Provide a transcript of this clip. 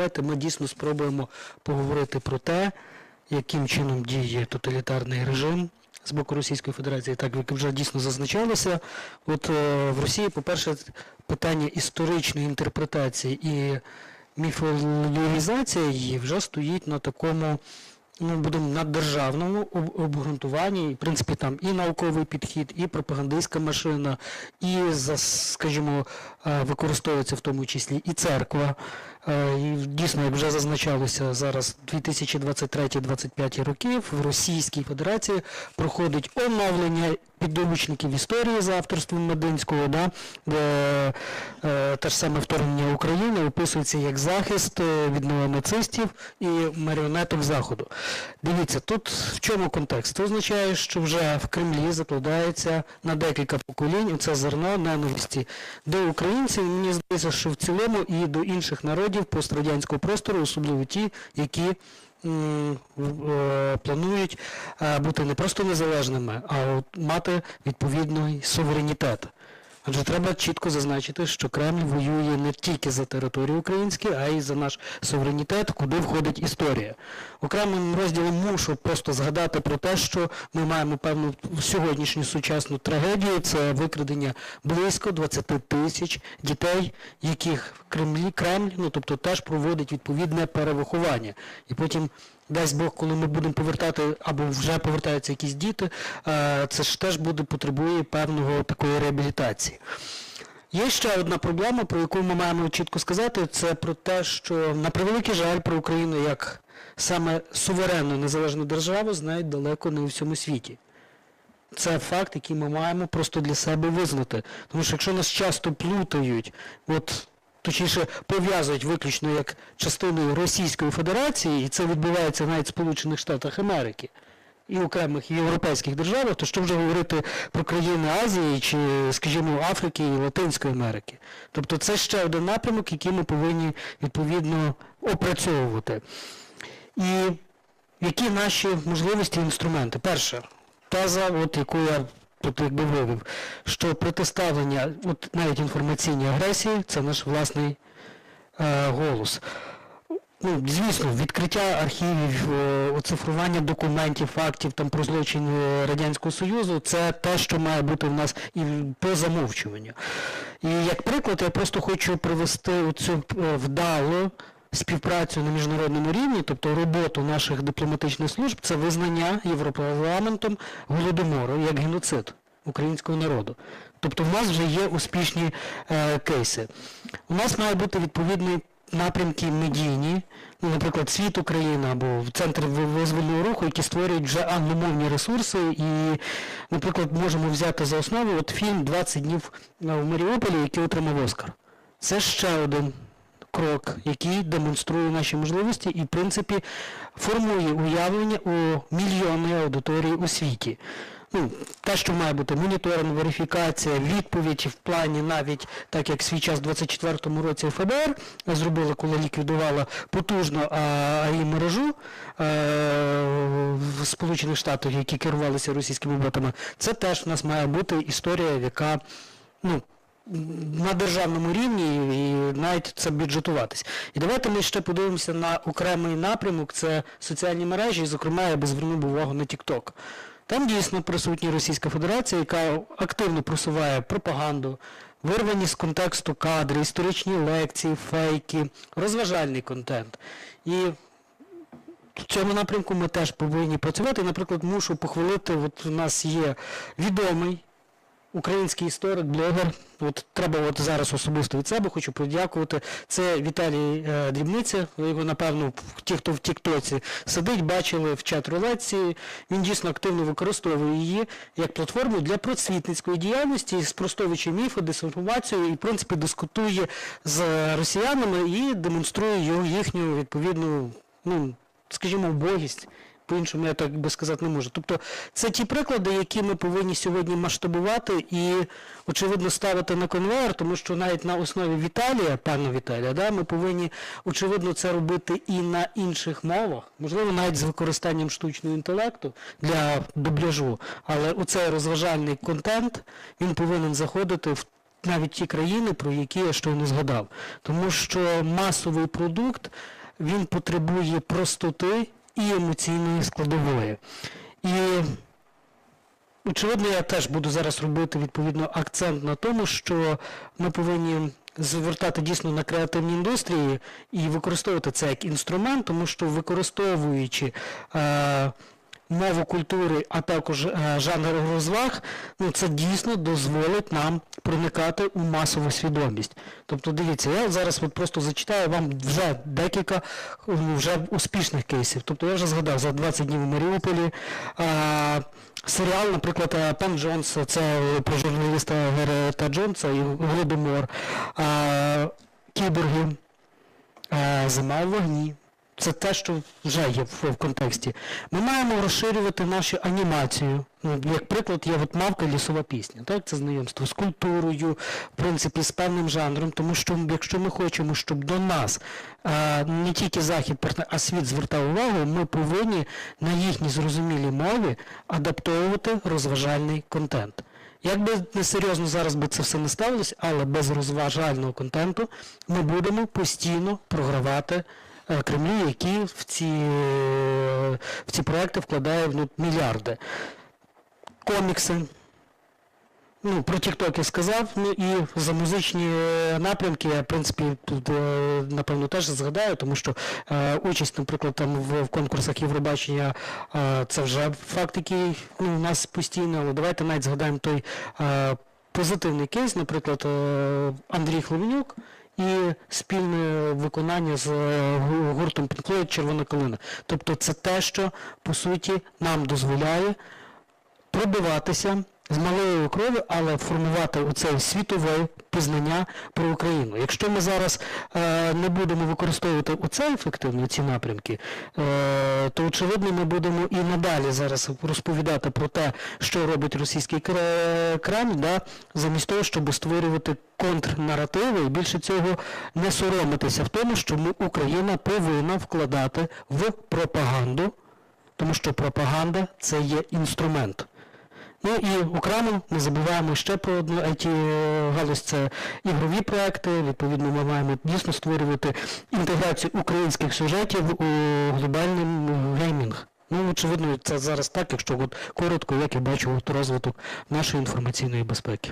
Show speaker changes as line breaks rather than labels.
давайте ми дійсно спробуємо поговорити про те, яким чином діє тоталітарний режим з боку Російської Федерації, так як вже дійсно зазначалося. От е, в Росії, по-перше, питання історичної інтерпретації і міфологізація її вже стоїть на такому. Ну, будемо на державному обґрунтуванні, в принципі, там і науковий підхід, і пропагандистська машина, і, скажімо, е, використовується в тому числі і церква. Е, дійсно, як вже зазначалося, зараз 2023-2025 роки в Російській Федерації проходить оновлення підручників історії за авторством Мединського, да, де е, те ж саме вторгнення України описується як захист е, від неонацистів і маріонеток Заходу. Дивіться, тут в чому контекст? Це означає, що вже в Кремлі закладається на декілька поколінь це зерно ненависті до українців. Мені здається, що в цілому і до інших народів пострадянського простору, особливо ті, які е, планують е, бути не просто незалежними, а мати відповідний суверенітет. Адже треба чітко зазначити, що Кремль воює не тільки за територію українські, а й за наш суверенітет, куди входить історія. Окремим розділом мушу просто згадати про те, що ми маємо певну сьогоднішню сучасну трагедію. Це викрадення близько 20 тисяч дітей, яких в Кремлі Кремль, ну тобто теж проводить відповідне перевиховання. І потім дасть Бог, коли ми будемо повертати або вже повертаються якісь діти, е, це ж теж буде потребує певного такої реабілітації. Є ще одна проблема, про яку ми маємо чітко сказати, це про те, що на превеликий жаль про Україну як саме суверенну незалежну державу знають далеко не у всьому світі. Це факт, який ми маємо просто для себе визнати. Тому що якщо нас часто плутають, от точніше пов'язують виключно як частиною Російської Федерації, і це відбувається навіть в Сполучених Штатах Америки і окремих європейських державах, то що вже говорити про країни Азії чи, скажімо, Африки і Латинської Америки. Тобто це ще один напрямок, який ми повинні відповідно опрацьовувати. І які наші можливості і інструменти? Перше, теза, от яку я тут якби вивів, що протиставлення, от навіть інформаційній агресії, це наш власний е, голос. Ну, звісно, відкриття архівів, е, оцифрування документів, фактів там про злочини Радянського Союзу це те, що має бути в нас і по замовчуванню. І як приклад, я просто хочу привести цю вдалу співпрацю на міжнародному рівні, тобто роботу наших дипломатичних служб, це визнання Європарламентом голодомору як геноцид українського народу. Тобто в нас вже є успішні е, кейси. У нас має бути відповідний напрямки медійні, ну, наприклад, світ України або Центр визвольного руху, які створюють вже англомовні ресурси. І, наприклад, можемо взяти за основу от фільм «20 днів е, в Маріуполі, який отримав Оскар. Це ще один крок, який демонструє наші можливості і, в принципі, формує уявлення у мільйонної аудиторії у світі. Ну, те, що має бути моніторинг, верифікація, відповідь в плані навіть так як свій час в 24-му році ФБР зробила, коли ліквідувала потужно АІ мережу е, в Сполучених Штатах, які керувалися російськими ботами, це теж в нас має бути історія, яка ну, на державному рівні і навіть це бюджетуватись. І давайте ми ще подивимося на окремий напрямок, це соціальні мережі, і, зокрема, я би звернув увагу на TikTok. Там дійсно присутня Російська Федерація, яка активно просуває пропаганду, вирвані з контексту кадри, історичні лекції, фейки, розважальний контент. І в цьому напрямку ми теж повинні працювати. Наприклад, мушу похвалити, от у нас є відомий український історик, блогер. От треба от зараз особисто від себе хочу подякувати. Це Віталій е, Дрібниця. Ви його, напевно, ті, хто в Тіктоці сидить, бачили в чат рулетці. Він дійсно активно використовує її як платформу для просвітницької діяльності, спростовуючи міфи, дезінформацію і, в принципі, дискутує з росіянами і демонструє їхню відповідну, ну, скажімо, убогість. По-іншому я так би сказати не можу. Тобто це ті приклади, які ми повинні сьогодні масштабувати і, очевидно, ставити на конвейер, тому що навіть на основі Віталія, пана Віталія, да, ми повинні, очевидно, це робити і на інших мовах, можливо, навіть з використанням штучного інтелекту для дубляжу. Але оцей розважальний контент, він повинен заходити в навіть ті країни, про які я щойно згадав. Тому що масовий продукт він потребує простоти і емоційної складової. І очевидно, я теж буду зараз робити відповідно акцент на тому, що ми повинні звертати дійсно на креативні індустрії і використовувати це як інструмент, тому що використовуючи е, мову культури, а також е, жанр розваг, ну це дійсно дозволить нам проникати у масову свідомість. Тобто, дивіться, я зараз от просто зачитаю вам вже декілька ну, вже успішних кейсів. Тобто я вже згадав за 20 днів у Маріуполі. Е, Серіал, наприклад, е, Пен Джонс, це про журналіста Герета Джонса і Голодомор, е, Кіборги, е, Зима в вогні. Це те, що вже є в, контексті. Ми маємо розширювати нашу анімацію. Ну, як приклад, є от мавка лісова пісня. Так? Це знайомство з культурою, в принципі, з певним жанром, тому що якщо ми хочемо, щоб до нас е, не тільки захід, а світ звертав увагу, ми повинні на їхній зрозумілій мові адаптовувати розважальний контент. Як би несерйозно зараз би це все не ставилось, але без розважального контенту ми будемо постійно програвати Кремлю, які в ці, е, в ці проекти вкладає ну, мільярди. Комікси. Ну, про TikTok я сказав, ну і за музичні е, напрямки я, в принципі, тут, е, напевно, теж згадаю, тому що е, участь, наприклад, там в, в конкурсах Євробачення е, це вже факт, який ну, у нас постійно, але давайте навіть згадаємо той е, позитивний кейс, наприклад, е, Андрій Хлевенюк і спільне виконання з е, гуртом Пінклоя Червона калина. Тобто це те, що по суті нам дозволяє пробиватися з малою крові, але формувати оце світове пізнання про Україну. Якщо ми зараз е, не будемо використовувати оце ефективно, ці напрямки, е, то очевидно ми будемо і надалі зараз розповідати про те, що робить російський Кре- Кремль, да, замість того, щоб створювати контрнаративи і більше цього не соромитися в тому, що ми, Україна повинна вкладати в пропаганду, тому що пропаганда це є інструмент. Ну і окремо не забуваємо ще про одну it галузь це ігрові проекти. Відповідно, ми маємо дійсно створювати інтеграцію українських сюжетів у глобальний геймінг. Ну, очевидно, це зараз так, якщо от коротко, як я бачу от розвиток нашої інформаційної безпеки.